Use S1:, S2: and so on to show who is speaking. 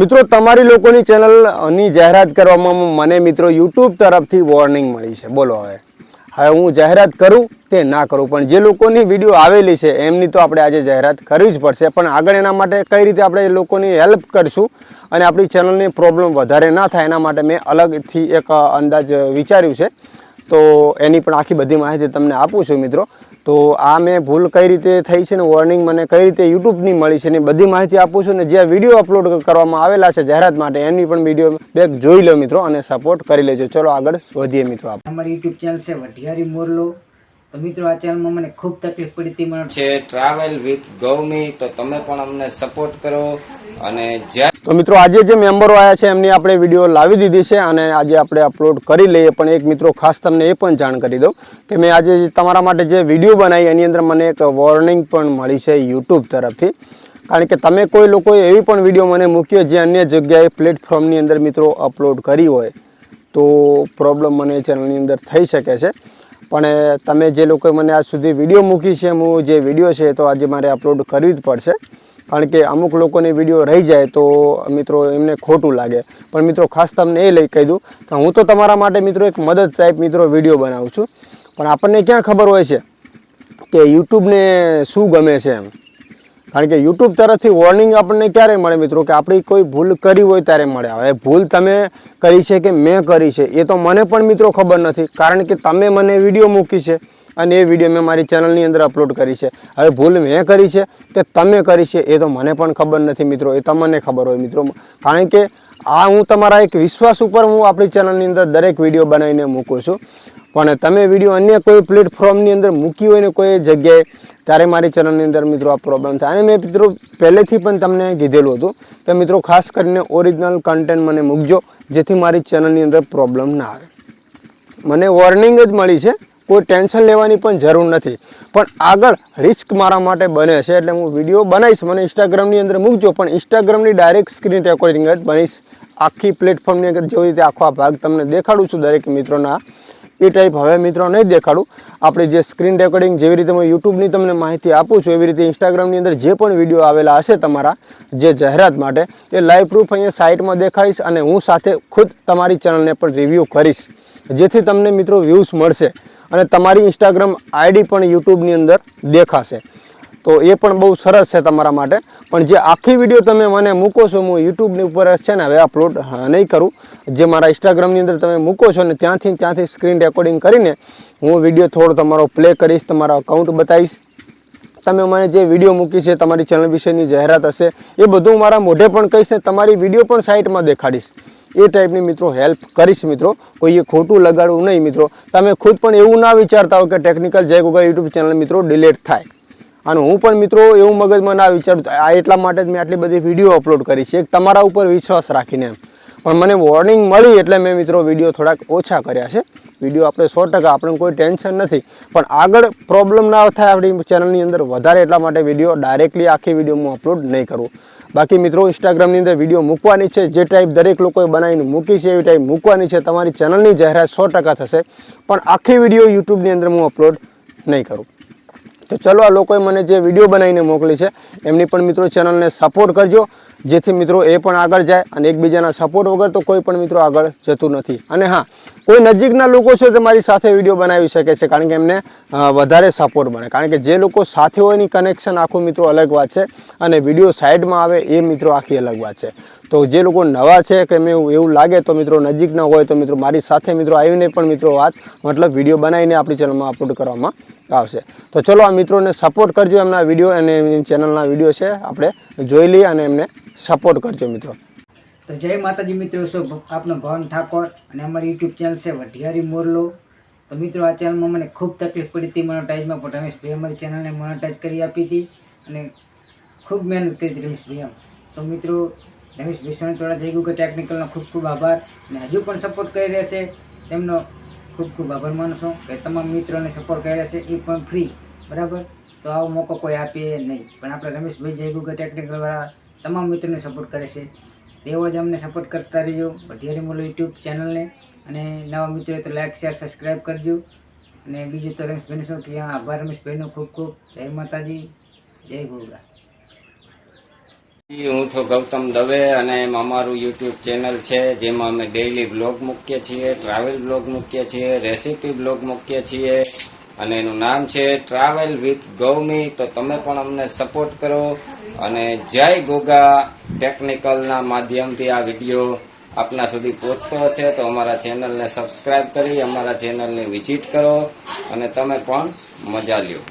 S1: મિત્રો, તમારી લોકોની ચેનલની જાહેરાત કરવામાં મને મિત્રો યુટ્યુબ તરફથી વોર્નિંગ મળી છે. બોલો હવે. હવે હું જાહેરાત કરું તે ના કરું. પણ જે લોકોની વીડિયો આવેલી છે, એમની તો આપણે આજે જાહેરાત કરવી જ પડશે. પણ આગળ એના માટે કઈ રીતે આપણે લોકોની હેલ્પ કરીશું અને આપણી ચેનલની પ્રોબ્લેમ વધારે ના થાય, એના માટે મેં અલગથી એક અંદાજ વિચાર્યું છે. તો એની પણ આખી બધી માહિતી તમને આપું છું મિત્રો. તો આ મેં ભૂલ કઈ રીતે થઈ છે ને વોર્નિંગ મને કઈ રીતે યુટ્યુબની મળી છે ને બધી માહિતી આપું છું ને જે વીડિયો અપલોડ કરવામાં આવેલા છે જાહેરાત માટે એની પણ વીડિયો બેક જોઈ લો મિત્રો અને સપોર્ટ કરી લેજો. ચલો આગળ વધીએ મિત્રો આપ
S2: અમારી યુટ્યુબ ચેનલ છે વઢિયારી મોરલો. તો મિત્રો આ ચેનલમાં મને ખૂબ તકલીફ પડી હતી મને
S3: છે ટ્રાવેલ વિથ ગૌમી તો તમે પણ અમને સપોર્ટ કરો. અને
S1: તો મિત્રો આજે જે મેમ્બરો આવ્યા છે, એમની આપણે વીડિયો લાવી દીધી છે અને આજે આપણે અપલોડ કરી લઈએ. પણ એક મિત્રો ખાસ તમને એ પણ જાણ કરી દઉં કે મેં આજે તમારા માટે જે વીડિયો બનાવી, એની અંદર મને એક વોર્નિંગ પણ મળી છે યુટ્યુબ તરફથી. કારણ કે તમે કોઈ લોકોએ એવી પણ વીડિયો મને મૂકી જે અન્ય જગ્યાએ પ્લેટફોર્મની અંદર મિત્રો અપલોડ કરી હોય, તો પ્રોબ્લેમ મને ચેનલની અંદર થઈ શકે છે. પણ તમે જે લોકોએ મને આજ સુધી વીડિયો મૂકી છે, હું જે વીડિયો છે તો આજે મારે અપલોડ કરવી જ પડશે. કારણ કે અમુક લોકોની વીડિયો રહી જાય તો મિત્રો એમને ખોટું લાગે. પણ મિત્રો ખાસ તમને એ લઈ કહી દઉં કે હું તો તમારા માટે મિત્રો એક મદદ ટાઈપ મિત્રો વીડિયો બનાવું છું. પણ આપણને ક્યાં ખબર હોય છે કે યુટ્યુબને શું ગમે છે એમ? કારણ કે યુટ્યુબ તરફથી વોર્નિંગ આપણને ક્યારે મળે મિત્રો? કે આપણી કોઈ ભૂલ કરી હોય ત્યારે મળે. હવે ભૂલ તમે કરી છે કે મેં કરી છે એ તો મને પણ મિત્રો ખબર નથી. કારણ કે તમે મને વીડિયો મૂકી છે. અને એ વીડિયો મેં મારી ચેનલની અંદર અપલોડ કરી છે. હવે ભૂલ મેં કરી છે કે તમે કરી છે એ તો મને પણ ખબર નથી મિત્રો, એ તમને ખબર હોય મિત્રો. કારણ કે આ હું તમારા એક વિશ્વાસ ઉપર હું આપણી ચેનલની અંદર દરેક વીડિયો બનાવીને મૂકું છું. પણ તમે વીડિયો અન્ય કોઈ પ્લેટફોર્મની અંદર મૂકી હોય ને કોઈ જગ્યાએ, ત્યારે મારી ચેનલની અંદર મિત્રો આ પ્રોબ્લેમ થાય. અને મેં મિત્રો પહેલેથી પણ તમને કીધેલું હતું કે મિત્રો ખાસ કરીને ઓરિજિનલ કન્ટેન્ટ મને મૂકજો, જેથી મારી ચેનલની અંદર પ્રોબ્લેમ ના આવે. મને વોર્નિંગ જ મળી છે કોઈ ટેન્શન લેવાની પણ જરૂર નથી. પણ આગળ રિસ્ક મારા માટે બને છે એટલે હું વીડિયો બનાવીશ, મને ઇન્સ્ટાગ્રામની અંદર મૂકજો, પણ ઇન્સ્ટાગ્રામની ડાયરેક્ટ સ્ક્રીન રેકોર્ડિંગ જ બનીશ. આખી પ્લેટફોર્મની અંદર જેવી રીતે આખો આ ભાગ તમને દેખાડું છું દરેક મિત્રોના, એ ટાઈપ હવે મિત્રો નહીં દેખાડું. આપણે જે સ્ક્રીન રેકોર્ડિંગ જેવી રીતે હું યુટ્યુબની તમને માહિતી આપું છું, એવી રીતે ઇન્સ્ટાગ્રામની અંદર જે પણ વીડિયો આવેલા હશે તમારા, જે જાહેરાત માટે, એ લાઈવ પ્રૂફ અહીંયા સાઇટમાં દેખાડીશ અને હું સાથે ખુદ તમારી ચેનલને પણ રિવ્યૂ કરીશ. જેથી તમને મિત્રો વ્યૂઝ મળશે. અને તમારી ઇન્સ્ટાગ્રામ આઈડી પણ યુટ્યુબની અંદર દેખાશે. તો એ પણ બહુ સરસ છે તમારા માટે. પણ જે આખી વીડિયો તમે મને મૂકો છો, હું યુટ્યુબની ઉપર છે ને હવે અપલોડ નહીં કરું. જે મારા ઇન્સ્ટાગ્રામની અંદર તમે મૂકો છો ને ત્યાંથી ત્યાંથી સ્ક્રીન રેકોર્ડિંગ કરીને હું વીડિયો થોડો તમારો પ્લે કરીશ, તમારો અકાઉન્ટ બતાવીશ. તમે મને જે વીડિયો મૂકી છે, તમારી ચેનલ વિશેની જાહેરાત હશે, એ બધું મારા મોઢે પણ કહીશ ને તમારી વીડિયો પણ સાઇટમાં દેખાડીશ. એ ટાઈપની મિત્રો હેલ્પ કરીશ મિત્રો. કોઈએ ખોટું લગાડવું નહીં મિત્રો. તમે ખુદ પણ એવું ના વિચારતા હો કે technical Jay Goga YouTube channel મિત્રો ડિલેટ થાય. અને હું પણ મિત્રો એવું મગજમાં ના વિચારું આ એટલા માટે જ મેં આટલી બધી વીડિયો અપલોડ કરી છે. તમારા ઉપર વિશ્વાસ રાખીને એમ. પણ મને વોર્નિંગ મળી એટલે મેં મિત્રો વીડિયો થોડાક ઓછા કર્યા છે. વીડિયો આપણે સો ટકા આપણે કોઈ ટેન્શન નથી. પણ આગળ પ્રોબ્લેમ ના થાય આપણી ચેનલની અંદર, વધારે એટલા માટે વીડિયો ડાયરેક્ટલી આખી વીડિયો હું અપલોડ નહીં કરું. બાકી મિત્રો ઇન્સ્ટાગ્રામની અંદર વીડિયો મૂકવાની છે. જે ટાઈપ દરેક લોકોએ બનાવીને મૂકી છે, એવી ટાઈપ મૂકવાની છે. તમારી ચેનલની જાહેરાત સો ટકા થશે. પણ આખી વીડિયો યુટ્યુબની અંદર હું અપલોડ નહીં કરું. તો ચલો આ લોકોએ મને જે વીડિયો બનાવીને મોકલી છે, એમની પણ મિત્રો ચેનલને સપોર્ટ કરજો, જેથી મિત્રો એ પણ આગળ જાય અને એકબીજાના સપોર્ટ વગર તો કોઈ પણ મિત્રો આગળ જતું નથી. અને હા, કોઈ નજીકના લોકો છે તે મારી સાથે વીડિયો બનાવી શકે છે, કારણ કે એમને વધારે સપોર્ટ બને કારણ કે જે લોકો સાથે હોયની કનેક્શન આખું મિત્રો અલગ વાત છે અને વીડિયો સાઈડમાં આવે એ મિત્રો આખી અલગ વાત છે. તો જે લોકો નવા છે કે મેં એવું લાગે તો મિત્રો નજીકના હોય તો મિત્રો મારી સાથે મિત્રો આવીને પણ મિત્રો વાત, મતલબ વીડિયો બનાવીને આપણી ચેનલમાં અપલોડ કરવામાં આવશે. તો ચલો આ મિત્રોને સપોર્ટ કરજો એમના વીડિયો અને એમની ચેનલના વીડિયો છે, આપણે જોઈ લઈએ અને એમને સપોર્ટ કરજો મિત્રો.
S2: તો જય માતાજી મિત્રો, શું આપનો ભવન ઠાકોર અને અમારી યુટ્યુબ ચેનલ છે વઢિયારી મોરલો. તો મિત્રો, આ ચેનલમાં મને ખૂબ તકલીફ પડી હતી મોનોટાઈઝમાં પણ રમેશભાઈ અમારી ચેનલને મોનોટાઈઝ કરી આપી હતી અને ખૂબ મહેનત કરી હતી રમેશભાઈ એમ. તો મિત્રો રમેશભાઈ સોનીતોડા જય ગુગલ ટેકનિકલનો ખૂબ ખૂબ આભાર અને હજુ પણ સપોર્ટ કરી રહ્યા છે. તેમનો ખૂબ ખૂબ આભાર માનું કે તમામ મિત્રોને સપોર્ટ કરી રહેશે એ પણ ફ્રી બરાબર? તો આવો મોકો કોઈ આપીએ નહીં. પણ આપણે રમેશભાઈ જય ગુગલ ટેકનિકલવાળા તમામ મિત્રોને સપોર્ટ કરે છે. તેઓ જ અમને સપોર્ટ કરતા રહેજો. ભટિયારી મોલો યુટ્યુબ ચેનલને અને નવા મિત્રો તો લાઇક શેર સબસ્ક્રાઈબ કરજો. અને બીજું તો રમેશભાઈને શું કે આભાર રમેશભાઈનો ખૂબ ખૂબ. જય માતાજી. જય ગોગા
S3: હું છું ગૌતમ દવે અને અમારું યુટ્યુબ ચેનલ છે, જેમાં અમે ડેઇલી બ્લોગ મૂકીએ છીએ ટ્રાવેલ બ્લોગ મૂકીએ છીએ રેસીપી બ્લોગ મૂકીએ છીએ, અને એનું નામ છે ટ્રાવેલ વિથ ગૌમી. તો તમે પણ અમને સપોર્ટ કરો. અને જય ગોગા ટેકનિકલના માધ્યમથી આ વીડિયો આપના સુધી પહોંચતો હશે. તો અમારા ચેનલને સબસ્ક્રાઇબ કરી, અમારા ચેનલને વિઝિટ કરો, અને તમે પણ મજા લ્યો.